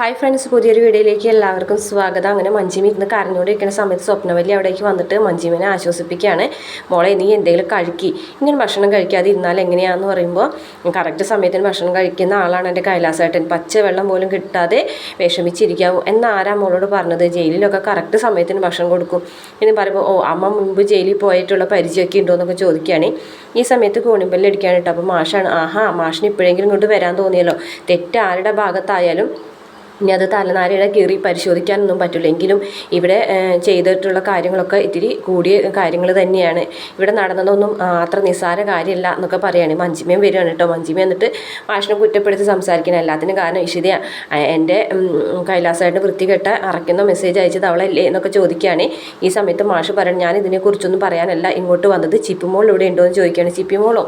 Hi friends പുതിയൊരു വീഡിയോയിലേക്ക് എല്ലാവർക്കും സ്വാഗതം. അങ്ങനെ മഞ്ജിമി ഇരുന്ന് കരഞ്ഞുകൊണ്ടിരിക്കുന്ന സമയത്ത് സ്വപ്നവല്ലി അവിടേക്ക് വന്നിട്ട് മഞ്ജിമിനെ ആശ്വസിപ്പിക്കുകയാണ്. മോളെ നീ എന്തെങ്കിലും കഴിക്കി. ഇങ്ങനെ ഭക്ഷണം കഴിക്കാതെ ഇരുന്നാൽ എങ്ങനെയാണെന്ന് പറയുമ്പോൾ കറക്റ്റ് സമയത്തിന് ഭക്ഷണം കഴിക്കുന്ന ആളാണ് എന്റെ കൈലാസേട്ടൻ. പച്ചവെള്ളം പോലും കിട്ടാതെ വിഷമിച്ചിരിക്കാവൂ. എന്നാരാ മോളോട് പറഞ്ഞത്? ജയിലിലൊക്കെ കറക്റ്റ് സമയത്തിന് ഭക്ഷണം കൊടുക്കും. എന്ന് പറയുമ്പോൾ ഓ അമ്മ മുമ്പ് ജയിലിൽ പോയിട്ടുള്ള പരിചയമൊക്കെ ഉണ്ടോ എന്നൊക്കെ ചോദിക്കുകയാണ്. ഈ സമയത്ത് കോണിമ്പല്ലടിക്കാണ് കേട്ടോ അപ്പോൾ മാഷാണ് ആഹാ മാഷിന് ഇപ്പോഴെങ്കിലും ഇങ്ങോട്ട് വരാൻ തോന്നിയല്ലോ. തെറ്റ് ആരുടെ ഭാഗത്തായാലും ഇനി അത് തലനാരയുടെ കീറി പരിശോധിക്കാനൊന്നും പറ്റില്ല. എങ്കിലും ഇവിടെ ചെയ്തിട്ടുള്ള കാര്യങ്ങളൊക്കെ ഇത്തിരി കൂടിയ കാര്യങ്ങൾ തന്നെയാണ്. ഇവിടെ നടന്നതൊന്നും അത്ര നിസ്സാര കാര്യമല്ല എന്നൊക്കെ പറയുകയാണ് മഞ്ജിമയും വരികയാണ് കേട്ടോ. മഞ്ജിമ എന്നിട്ട് മാഷിനെ കുറ്റപ്പെടുത്തി സംസാരിക്കണം. എല്ലാത്തിനും കാരണം ഇഷിതയാ. എന്റെ കൈലാസമായിട്ട് വൃത്തികെട്ട അറയ്ക്കുന്ന മെസ്സേജ് അയച്ചത് അവളല്ലേ എന്നൊക്കെ ചോദിക്കുകയാണ് ഈ സമയത്ത് മാഷ് പറയണം ഞാൻ ഇതിനെക്കുറിച്ചൊന്നും പറയാനല്ല. ഇങ്ങോട്ട് വന്നത് ചിപ്പിമോൾ ഇവിടെ ഉണ്ടോ എന്ന് ചോദിക്കുകയാണ് ചിപ്പിമോളോ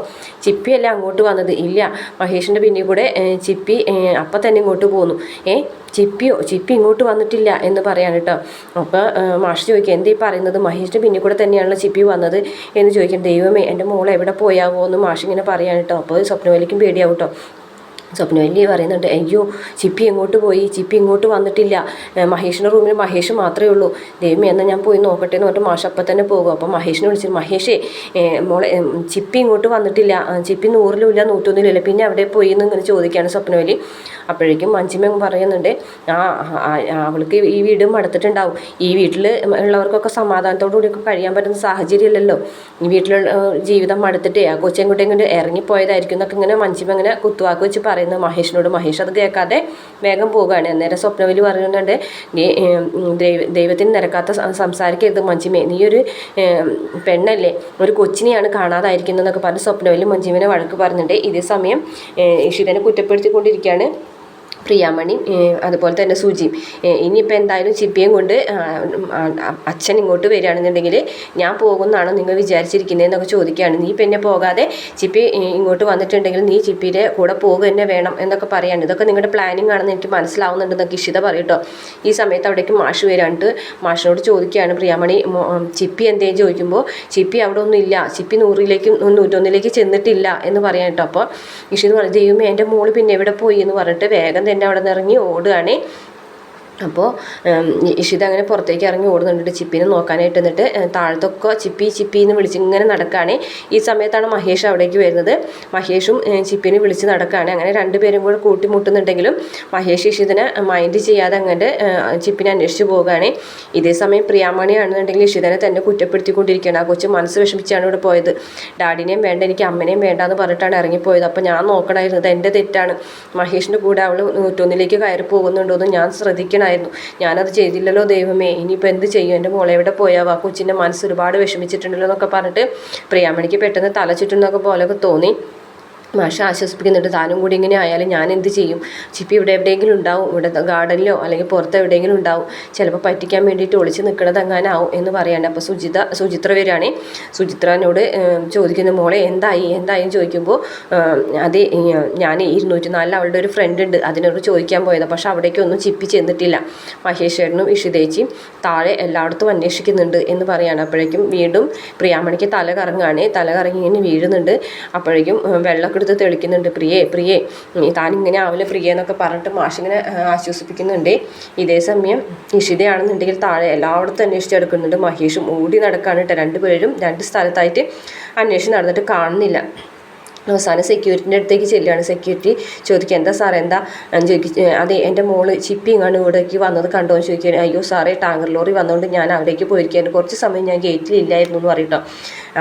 ചിപ്പിയല്ല അങ്ങോട്ട് വന്നത്? ഇല്ല. മഹേഷിന്റെ പിന്നിൽ കൂടെ ചിപ്പി അപ്പം തന്നെ ഇങ്ങോട്ട് പോന്നു. ഏ ചിപ്പിയോ ചിപ്പി ഇങ്ങോട്ട് വന്നിട്ടില്ല എന്ന് പറയാണ് കേട്ടോ. അപ്പോൾ മാഷ് ചോദിക്കുക എന്തേ പറയുന്നത്? മഹേഷിന്റെ പിന്നിൽ കൂടെ തന്നെയാണല്ലോ ചിപ്പി വന്നത്? എന്ന് ചോദിക്കും ദൈവമേ എന്റെ മോൾ എവിടെ പോയാവോ? എന്ന് മാഷിങ്ങനെ പറയാൻ കേട്ടോ. അപ്പോൾ സ്വപ്നവലിക്കും പേടിയാവും കേട്ടോ. സ്വപ്നവല്ലി പറയുന്നുണ്ട് അയ്യോ ചിപ്പി എങ്ങോട്ട് പോയി? ചിപ്പി ഇങ്ങോട്ട് വന്നിട്ടില്ല. മഹേഷിന്റെ റൂമിൽ മഹേഷ് മാത്രമേ ഉള്ളൂ. ദേവി എന്നാൽ ഞാൻ പോയി നോക്കട്ടെ എന്ന് പറഞ്ഞിട്ട് മാഷ് അപ്പം തന്നെ പോകും. അപ്പോൾ മഹേഷിനെ വിളിച്ചിട്ട് മഹേഷേ മോളെ ചിപ്പി ഇങ്ങോട്ട് വന്നിട്ടില്ല. ചിപ്പി നൂറിലും ഇല്ല നൂറ്റൊന്നിലും ഇല്ല പിന്നെ അവിടെ പോയി? എന്ന് ഇങ്ങനെ ചോദിക്കുകയാണ് സ്വപ്നവലി അപ്പോഴേക്കും മഞ്ജിമ പറയുന്നുണ്ട് ആ അവൾക്ക് ഈ വീട് മടുത്തിട്ടുണ്ടാവും. ഈ വീട്ടിൽ ഉള്ളവർക്കൊക്കെ സമാധാനത്തോടു കൂടിയൊക്കെ കഴിയാൻ പറ്റുന്ന സാഹചര്യമല്ലല്ലോ ഈ വീട്ടിലുള്ള ജീവിതം മടുത്തിട്ടേ ആ കൊച്ചെങ്കുട്ടി ഇങ്ങോട്ട് ഇറങ്ങിപ്പോയതായിരിക്കും എന്നൊക്കെ ഇങ്ങനെ മഞ്ജിമ ഇങ്ങനെ കുത്തുവാക്ക് വെച്ച് പറയുന്നത് മഹേഷിനോട് മഹേഷ് അത് കേൾക്കാതെ വേഗം പോവുകയാണ്. അന്നേരം സ്വപ്നവലി പറയുന്നുണ്ട് ദൈവത്തിന് നിരക്കാത്ത സംസാരിക്കരുത് മഞ്ജിമേ. നീ ഒരു പെണ്ണല്ലേ? ഒരു കൊച്ചിനെയാണ് കാണാതായിരിക്കുന്നതെന്നൊക്കെ പറഞ്ഞ് സ്വപ്നവലി മഞ്ജിമിനെ വഴക്ക് പറഞ്ഞിട്ടുണ്ട് ഇതേ സമയം ഇഷിതനെ കുറ്റപ്പെടുത്തിക്കൊണ്ടിരിക്കുകയാണ്. പ്രിയാമണി അതുപോലെ തന്നെ ഏഹ് ഇനിയിപ്പോൾ എന്തായാലും ചിപ്പിയും കൊണ്ട് അച്ഛൻ ഇങ്ങോട്ട് വരികയാണെന്നുണ്ടെങ്കിൽ ഞാൻ പോകുന്നതാണോ നിങ്ങൾ വിചാരിച്ചിരിക്കുന്നതെന്നൊക്കെ ചോദിക്കുകയാണ്. നീ പിന്നെ പോകാതെ ചിപ്പി ഇങ്ങോട്ട് വന്നിട്ടുണ്ടെങ്കിൽ നീ ചിപ്പിയുടെ കൂടെ പോകുക തന്നെ വേണം എന്നൊക്കെ പറയാണ്. ഇതൊക്കെ നിങ്ങളുടെ പ്ലാനിങ് ആണെന്ന് എനിക്ക് മനസ്സിലാവുന്നുണ്ടെന്നൊക്കെ ഇഷിത പറയട്ടോ ഈ സമയത്ത് അവിടേക്ക് മാഷ് വരാണ്ട് മാഷിനോട് ചോദിക്കുകയാണ് പ്രിയാമണി ചിപ്പി എന്തേലും ചോദിക്കുമ്പോൾ ചിപ്പി അവിടെ ഒന്നും ഇല്ല. ചിപ്പി നൂറിലേക്കും നൂറ്റൊന്നിലേക്ക് ചെന്നിട്ടില്ല എന്ന് പറയാൻ കേട്ടോ. അപ്പോൾ ഇഷിത് പറഞ്ഞു ദൈവമേ എന്റെ മോൾ പിന്നെ എവിടെ പോയി? എന്ന് പറഞ്ഞിട്ട് വേഗം തന്നെ അവിടെ നിന്ന് ഇറങ്ങി ഓടുകയാണ്. അപ്പോൾ ഇഷിത അങ്ങനെ പുറത്തേക്ക് ഇറങ്ങി ഓടുന്നുണ്ട്. ചിപ്പിനെ നോക്കാനായിട്ട് എന്നിട്ട് താഴത്തൊക്കെ ചിപ്പി ചിപ്പി എന്ന് വിളിച്ച് ഇങ്ങനെ നടക്കുകയാണ് ഈ സമയത്താണ് മഹേഷ് അവിടേക്ക് വരുന്നത്. മഹേഷും ചിപ്പിനെ വിളിച്ച് നടക്കുകയാണ് അങ്ങനെ രണ്ടുപേരും കൂടെ കൂട്ടിമുട്ടുന്നുണ്ടെങ്കിലും മഹേഷ് ഇഷിതനെ മൈൻഡ് ചെയ്യാതെ അങ്ങോട്ട് ചിപ്പിനെ അന്വേഷിച്ച് പോവുകയാണ് ഇതേ സമയം പ്രിയാമണിയാണെന്നുണ്ടെങ്കിൽ ഇഷിതനെ തന്നെ കുറ്റപ്പെടുത്തിക്കൊണ്ടിരിക്കുകയാണ്. ആ കൊച്ചു മനസ്സ് വിഷമിച്ചാണ് ഇവിടെ പോയത്. ഡാഡിനെയും വേണ്ട എനിക്ക് അമ്മനെയും വേണ്ട എന്ന് പറഞ്ഞിട്ടാണ് ഇറങ്ങിപ്പോയത്. അപ്പോൾ ഞാൻ നോക്കണമായിരുന്നു ഇത് എന്റെ തെറ്റാണ്. മഹേഷിന്റെ കൂടെ അവൾ നൂറ്റൊന്നിലേക്ക് കയറി പോകുന്നുണ്ടോ എന്ന് ഞാൻ ശ്രദ്ധിക്കണമായിരുന്നു ഞാനത് ചെയ്തില്ലല്ലോ ദൈവമേ. ഇനിയിപ്പോൾ എന്ത് ചെയ്യും? എന്റെ മോളെ എവിടെ പോയാവാ കൊച്ചിന്റെ മനസ്സ് ഒരുപാട് വിഷമിച്ചിട്ടുണ്ടല്ലോ എന്നൊക്കെ പറഞ്ഞിട്ട് പ്രിയാമണിക്ക് പെട്ടെന്ന് തല ചുറ്റുന്നൊക്കെ പോലെയൊക്കെ തോന്നി. മാഷ ആശ്വസിപ്പിക്കുന്നുണ്ട്. താനും കൂടി ഇങ്ങനെ ആയാലും ഞാൻ എന്ത് ചെയ്യും? ചിപ്പി ഇവിടെ എവിടെയെങ്കിലും ഉണ്ടാവും. ഇവിടെ ഗാർഡനിലോ അല്ലെങ്കിൽ പുറത്ത് എവിടെയെങ്കിലും ഉണ്ടാവും. ചിലപ്പോൾ പറ്റിക്കാൻ വേണ്ടിയിട്ട് ഒളിച്ച് നിൽക്കണത് എന്ന് പറയാണ്ട് അപ്പോൾ സുജിത സുചിത്ര വരികയാണ്. സുചിത്രനോട് ചോദിക്കുന്ന മോളെ എന്തായി? എന്തായി? ചോദിക്കുമ്പോൾ അത് ഞാൻ ഇരുന്നൂറ്റി നാലിൽ അവളുടെ ഒരു ഫ്രണ്ട് ഉണ്ട്. അതിനോട് ചോദിക്കാൻ പോയത്. പക്ഷെ അവിടേക്കൊന്നും ചിപ്പി ചെന്നിട്ടില്ല. മഹേഷ് ചേട്ടനും ഇഷിതേച്ചിയും താഴെ എല്ലായിടത്തും അന്വേഷിക്കുന്നുണ്ട് എന്ന് പറയാണ്. അപ്പോഴേക്കും വീണ്ടും പ്രിയാമണിക്ക് തല കറങ്ങുകയാണ്. തല കറങ്ങി ഇങ്ങനെ വീഴുന്നുണ്ട്. അപ്പോഴേക്കും വെള്ളമൊക്കെ എടുത്ത് തെളിക്കുന്നുണ്ട് പ്രിയേ പ്രിയേ താനിങ്ങനെ ആവില്ല പ്രിയ എന്നൊക്കെ പറഞ്ഞിട്ട് മാഷിങ്ങനെ ആശ്വസിപ്പിക്കുന്നുണ്ട്. ഇതേ സമയം ഇഷിതയാണെന്നുണ്ടെങ്കിൽ താഴെ എല്ലായിടത്തും അന്വേഷിച്ചെടുക്കുന്നുണ്ട് മഹേഷും ഓടി നടക്കാനിട്ട് രണ്ടുപേരും രണ്ട് സ്ഥലത്തായിട്ട് അന്വേഷണം നടന്നിട്ട് കാണുന്നില്ല. അവസാനം സെക്യൂരിറ്റിന്റെ അടുത്തേക്ക് ചെല്ലുകയാണ്. സെക്യൂരിറ്റി ചോദിക്കുക എന്താ സാറേ എന്താ? ഞാൻ ചോദിക്കും അതെ എന്റെ മോൾ ചിപ്പിങ്ങാണ് ഇവിടേക്ക് വന്നത് കണ്ടോ? എന്ന് ചോദിക്കുക അയ്യോ സാറേ ടാങ്കർ ലോറി വന്നുകൊണ്ട് ഞാൻ അവിടേക്ക് പോയിരിക്കുകയാണ്. കുറച്ച് സമയം ഞാൻ ഗേറ്റിൽ ഇല്ലായിരുന്നു എന്ന് പറയട്ടോ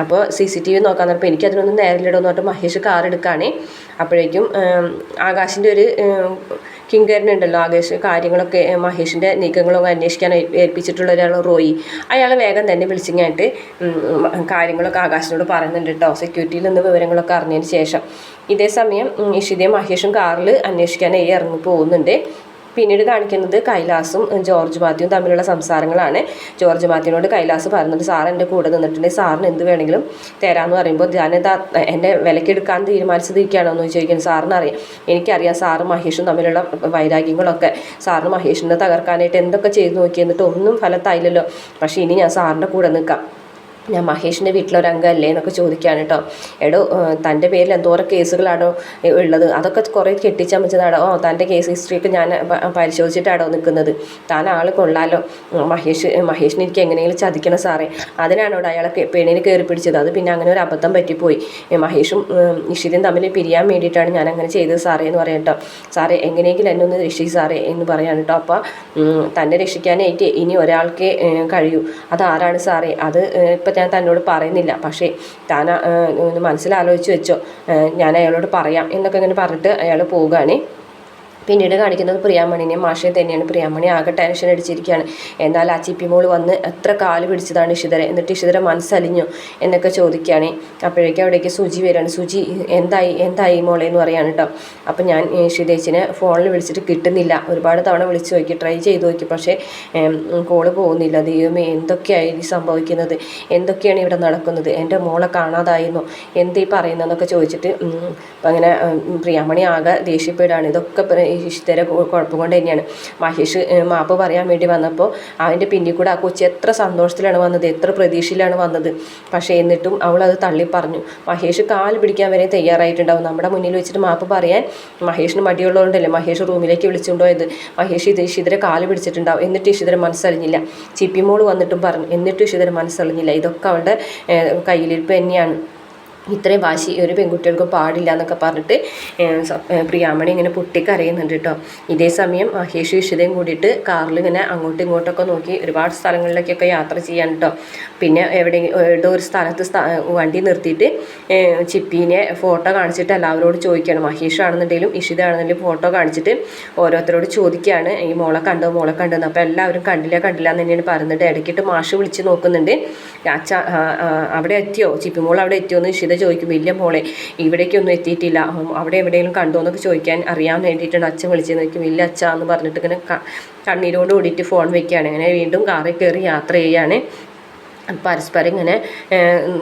അപ്പോൾ സി സി ടി വി നോക്കാൻ പറഞ്ഞപ്പോൾ എനിക്ക് അതിനൊന്നും നേരിലിടോ എന്ന് പറഞ്ഞിട്ട് മഹേഷ് കാർ എടുക്കുകയാണ്. അപ്പോഴേക്കും ആകാശിന്റെ ഒരു കിങ്കരനുണ്ടല്ലോ ആകേഷ് കാര്യങ്ങളൊക്കെ മഹേഷിന്റെ നീക്കങ്ങളൊക്കെ അന്വേഷിക്കാൻ ഏൽപ്പിച്ചിട്ടുള്ള ഒരാൾ റോയി. അയാൾ വേഗം തന്നെ വിളിച്ചിങ്ങായിട്ട് കാര്യങ്ങളൊക്കെ ആകാശിനോട് പറയുന്നുണ്ട് കേട്ടോ സെക്യൂരിറ്റിയിൽ നിന്ന് വിവരങ്ങളൊക്കെ അറിഞ്ഞതിന് ശേഷം. ഇതേ സമയം ഇഷിതയും മഹേഷും കാറിൽ അന്വേഷിക്കാനായി ഇറങ്ങി പോകുന്നുണ്ട്. പിന്നീട് കാണിക്കുന്നത് കൈലാസും ജോർജ് മാത്യുവും തമ്മിലുള്ള സംസാരങ്ങളാണ്. ജോർജ് മാത്യുവിനോട് കൈലാസ് പറയുന്നുണ്ട് സാർ എന്റെ കൂടെ നിന്നിട്ടുണ്ടെങ്കിൽ സാറിന് എന്ത് വേണമെങ്കിലും തരാമെന്ന് പറയുമ്പോൾ ഞാനിതാ എന്റെ വിലക്കെടുക്കാൻ തീരുമാനിച്ചിരിക്കുകയാണോ എന്ന് ചോദിക്കുന്നത് സാറിന് അറിയാം എനിക്കറിയാം സാറും മഹേഷും തമ്മിലുള്ള വൈരാഗ്യങ്ങളൊക്കെ. സാറിന് മഹേഷിനെ തകർക്കാനായിട്ട് എന്തൊക്കെ ചെയ്തു നോക്കി എന്നിട്ട് ഒന്നും ഫലത്തായില്ലല്ലോ. പക്ഷേ ഇനി ഞാൻ സാറിന്റെ കൂടെ നിൽക്കാം. ഞാൻ മഹേഷിന്റെ വീട്ടിലൊരംഗമല്ലേ എന്നൊക്കെ ചോദിക്കുകയാണ് കേട്ടോ. എടോ തന്റെ പേരിൽ എന്തോരം കേസുകളാണോ ഉള്ളത്? അതൊക്കെ കുറേ കെട്ടിച്ചമച്ചതാണോ ഓ തന്റെ കേസ് ഹിസ്റ്ററിയൊക്കെ ഞാൻ പരിശോധിച്ചിട്ടാണോ നിൽക്കുന്നത് താൻ ആൾ കൊള്ളാലോ. മഹേഷ് മഹേഷിനെ എനിക്ക് എങ്ങനെയെങ്കിലും ചതിക്കണം സാറേ. അതിനാണോ അയാളെ പെണ്ണിന് കയറി പിടിച്ചത്? അത് പിന്നെ അങ്ങനെ ഒരു അബദ്ധം പറ്റിപ്പോയി. മഹേഷും ഇഷിതും തമ്മിൽ പിരിയാൻ വേണ്ടിയിട്ടാണ് ഞാൻ അങ്ങനെ ചെയ്തത് സാറേ എന്ന് പറയാം കേട്ടോ. സാറേ എങ്ങനെയെങ്കിലും എന്നെ ഒന്ന് സാറേ എന്ന് പറയാണ് കേട്ടോ. അപ്പോൾ തന്നെ രക്ഷിക്കാനായിട്ട് ഇനി ഒരാൾക്കേ കഴിയൂ. അതാരാണ് സാറേ? അത് ഇപ്പം ഞാൻ തന്നോട് പറയുന്നില്ല. പക്ഷേ താൻ മനസ്സിലാലോചിച്ച് വെച്ചോ. ഞാൻ അയാളോട് പറയാം എന്നൊക്കെ ഇങ്ങനെ പറഞ്ഞിട്ട് അയാൾ പോവുകയാണ്. പിന്നീട് കാണിക്കുന്നത് പ്രിയാമണിനെ മാഷെ തന്നെയാണ്. പ്രിയാമണി ആകെ ടെൻഷൻ അടിച്ചിരിക്കുകയാണ്. എന്നാൽ ആ ചിപ്പിമോൾ വന്ന് എത്ര കാൽ പിടിച്ചതാണ് ഇഷിതരെ? എന്നിട്ട് ഇഷിതരെ മനസ്സലിഞ്ഞു എന്നൊക്കെ ചോദിക്കുകയാണ്. അപ്പോഴേക്കും അവിടേക്ക് സുജി വരികയാണ്. സുജി എന്തായി? എന്തായി മോളെ എന്ന് പറയാണ് കേട്ടോ. അപ്പം ഞാൻ ഇഷിതേച്ചിനെ ഫോണിൽ വിളിച്ചിട്ട് കിട്ടുന്നില്ല. ഒരുപാട് തവണ വിളിച്ച് നോക്കി ട്രൈ ചെയ്ത് നോക്കി. പക്ഷേ കോൾ പോകുന്നില്ല. ദൈവമേ എന്തൊക്കെയായി സംഭവിക്കുന്നത്? എന്തൊക്കെയാണ് ഇവിടെ നടക്കുന്നത്? എന്റെ മോളെ കാണാതായിരുന്നു. എന്തീ പറയുന്നതെന്നൊക്കെ ചോദിച്ചിട്ട് അങ്ങനെ പ്രിയാമണി ആകെ ദേഷ്യപ്പെടുകയാണ്. ഇതൊക്കെ ഇഷ്ടരെ കുഴപ്പം കൊണ്ട് തന്നെയാണ്. മഹേഷ് മാപ്പ് പറയാൻ വേണ്ടി വന്നപ്പോൾ അവന്റെ പിന്നിൽ കൂടെ ആ കൊച്ചി എത്ര സന്തോഷത്തിലാണ് വന്നത് എത്ര പ്രതീക്ഷയിലാണ് വന്നത്. പക്ഷേ എന്നിട്ടും അവൾ അത് തള്ളി പറഞ്ഞു. മഹേഷ് കാൽ പിടിക്കാൻ വരെ തയ്യാറായിട്ടുണ്ടാവും. നമ്മുടെ മുന്നിൽ വെച്ചിട്ട് മാപ്പ് പറയാൻ മഹേഷിന് മടിയുള്ളതുകൊണ്ടല്ലേ മഹേഷ് റൂമിലേക്ക് വിളിച്ചുകൊണ്ടുപോയത് മഹേഷ് ഇത് ഇഷിതരെ കാൽ പിടിച്ചിട്ടുണ്ടാവും. എന്നിട്ട് ഇഷിതരെ മനസ്സറിഞ്ഞില്ല ചിപ്പിമോൾ വന്നിട്ടും പറഞ്ഞു. എന്നിട്ടും ഇഷിതരെ മനസ്സറിഞ്ഞില്ല ഇതൊക്കെ അവളുടെ കയ്യിലിരിപ്പ് തന്നെയാണ്. ഇത്രയും വാശി ഒരു പെൺകുട്ടികൾക്ക് പാടില്ല എന്നൊക്കെ പറഞ്ഞിട്ട് പ്രിയാമണി ഇങ്ങനെ പൊട്ടിക്കരയുന്നുണ്ട് കേട്ടോ. ഇതേ സമയം മഹേഷ് ഇഷിതയും കൂടിയിട്ട് കാറിൽ ഇങ്ങനെ അങ്ങോട്ടും ഇങ്ങോട്ടൊക്കെ നോക്കി ഒരുപാട് സ്ഥലങ്ങളിലേക്കൊക്കെ യാത്ര ചെയ്യാൻ കേട്ടോ. പിന്നെ എവിടെ എവിടെ ഒരു സ്ഥലത്ത് വണ്ടി നിർത്തിയിട്ട് ചിപ്പീനെ ഫോട്ടോ കാണിച്ചിട്ട് എല്ലാവരോട് ചോദിക്കുകയാണ്. മഹേഷ് ആണെന്നുണ്ടെങ്കിലും ഇഷിത ആണെന്നുണ്ടെങ്കിലും ഫോട്ടോ കാണിച്ചിട്ട് ഓരോരുത്തരോട് ചോദിക്കുകയാണ്. ഈ മോളെ കണ്ടോ മോളെ കണ്ടോന്ന് അപ്പോൾ എല്ലാവരും കണ്ടില്ല കണ്ടില്ല എന്ന് തന്നെയാണ് പറയുന്നത് ഇടയ്ക്കിട്ട് മാഷ് വിളിച്ച് നോക്കുന്നുണ്ട്. അച്ഛ അവിടെ എത്തിയോ? ചിപ്പിമോൾ അവിടെ എത്തിയോ എന്ന് ഇഷിത ചോദിക്കും ഇല്ല മോളെ ഇവിടേക്കൊന്നും എത്തിയിട്ടില്ല. അവിടെ എവിടെയെങ്കിലും കണ്ടോ എന്നൊക്കെ ചോദിക്കാൻ അറിയാൻ വേണ്ടിയിട്ടാണ് അച്ഛൻ വിളിച്ചത്. നോക്കും ഇല്ല അച്ഛ എന്ന് പറഞ്ഞിട്ട് ഇങ്ങനെ കണ്ണീരോട് കൂടിയിട്ട് ഫോൺ വെക്കുകയാണ്. അങ്ങനെ വീണ്ടും കാറിൽ കയറി യാത്ര ചെയ്യാണ് പരസ്പരം ഇങ്ങനെ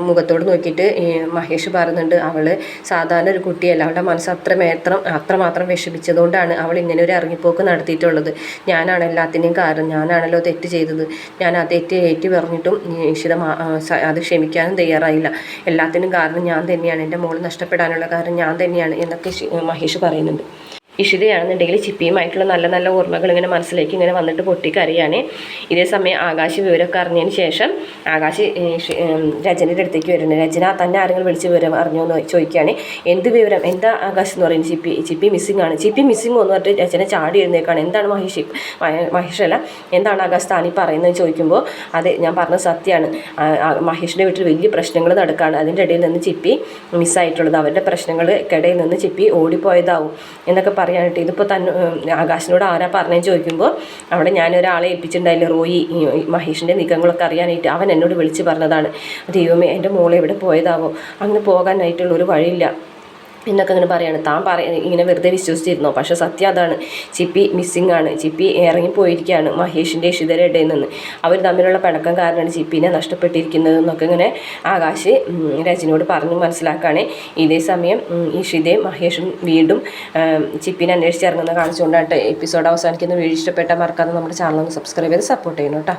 മുഖത്തോട് നോക്കിയിട്ട് മഹേഷ് പറയുന്നുണ്ട് അവൾ സാധാരണ ഒരു കുട്ടിയല്ല. അവളുടെ മനസ്സ് അത്ര മാത്രം അത്രമാത്രം വിഷമിച്ചതുകൊണ്ടാണ് അവൾ ഇങ്ങനെ ഒരു ഇറങ്ങിപ്പോക്ക് നടത്തിയിട്ടുള്ളത്. ഞാനാണ് എല്ലാത്തിന്റെയും കാരണം. ഞാനാണല്ലോ തെറ്റ് ചെയ്തത്. ഞാൻ ആ തെറ്റ് ഏറ്റു പറഞ്ഞിട്ടും സ- അത് ക്ഷമിക്കാനും തയ്യാറായില്ല. എല്ലാത്തിനും കാരണം ഞാൻ തന്നെയാണ്. എന്റെ മോൾ നഷ്ടപ്പെടാനുള്ള കാരണം ഞാൻ തന്നെയാണ് എന്നൊക്കെ മഹേഷ് പറയുന്നുണ്ട്. ഇഷിതയാണെന്നുണ്ടെങ്കിൽ ചിപ്പിയുമായിട്ടുള്ള നല്ല നല്ല ഓർമ്മകൾ ഇങ്ങനെ മനസ്സിലേക്ക് ഇങ്ങനെ വന്നിട്ട് പൊട്ടിക്കറിയാണ് ഇതേ സമയം ആകാശ് വിവരമൊക്കെ അറിഞ്ഞതിന് ശേഷം ആകാശ് രചനയുടെ അടുത്തേക്ക് വരുന്നത് രചന തന്നെ ആരെങ്കിലും വിളിച്ച് വിവരം അറിഞ്ഞോ എന്ന് ചോദിക്കുകയാണ്. എന്ത് വിവരം? എന്താ ആകാശ് എന്ന് പറയുന്നത്? ചിപ്പി ചിപ്പി മിസ്സിംഗ് ആണ്. ചിപ്പി മിസ്സിംഗ് എന്ന് പറഞ്ഞിട്ട് രചന ചാടി എഴുന്നേക്കാണ് എന്താണ് മഹേഷ് മഹേഷല്ല എന്താണ് ആകാശ് താനി പറയുന്നത് ചോദിക്കുമ്പോൾ അത് ഞാൻ പറഞ്ഞത് സത്യമാണ്. മഹേഷിന്റെ വീട്ടിൽ വലിയ പ്രശ്നങ്ങൾ നടക്കുകയാണ് അതിന്റെ ഇടയിൽ നിന്ന് ചിപ്പി മിസ്സായിട്ടുള്ളത് അവരുടെ പ്രശ്നങ്ങൾ ഇടയിൽ നിന്ന് ചിപ്പി ഓടിപ്പോയതാവും എന്നൊക്കെ പറയാനായിട്ട് ഇതിപ്പോൾ തന്നെ ആകാശിനോട് ആരാ പറഞ്ഞതെന്ന് ചോദിക്കുമ്പോൾ അവിടെ ഞാനൊരാളെ ഏൽപ്പിച്ചിട്ടുണ്ടായില്ല റോയി മഹേഷിന്റെ നീക്കങ്ങളൊക്കെ അറിയാനായിട്ട്. അവൻ എന്നോട് വിളിച്ച് പറഞ്ഞതാണ് ദൈവമേ എന്റെ മോളെ എവിടെ പോയതാവോ? അങ്ങനെ പോകാനായിട്ടുള്ള ഒരു വഴിയില്ല. എന്നൊക്കെ ഇങ്ങനെ പറയാണ്. താൻ പറ ഇങ്ങനെ വെറുതെ വിശ്വസിച്ചിരുന്നോ? പക്ഷേ സത്യം അതാണ്. ചിപ്പി മിസ്സിംഗ് ആണ്. ചിപ്പി ഇറങ്ങിപ്പോയിരിക്കുകയാണ് മഹേഷിന്റെ ഇഷിതരെ ഇടയിൽ നിന്ന്. അവർ തമ്മിലുള്ള പിണക്കം കാരണമാണ് ചിപ്പിനെ നഷ്ടപ്പെട്ടിരിക്കുന്നത് എന്നൊക്കെ ഇങ്ങനെ ആകാശ് രജനിയോട് പറഞ്ഞു മനസ്സിലാക്കുകയാണ്. ഇതേ സമയം ഇഷിതയും മഹേഷും വീണ്ടും ചിപ്പിനെ അന്വേഷിച്ച് ഇറങ്ങുന്ന കാണിച്ചുകൊണ്ടാണ് എപ്പിസോഡ് അവസാനിക്കുന്ന വീഡിയോ ഇഷ്ടപ്പെട്ടാൽ മറക്കാതെ നമ്മുടെ ചാനൽ ഒന്ന് സബ്സ്ക്രൈബ് ചെയ്ത് സപ്പോർട്ട് ചെയ്യണം കേട്ടോ.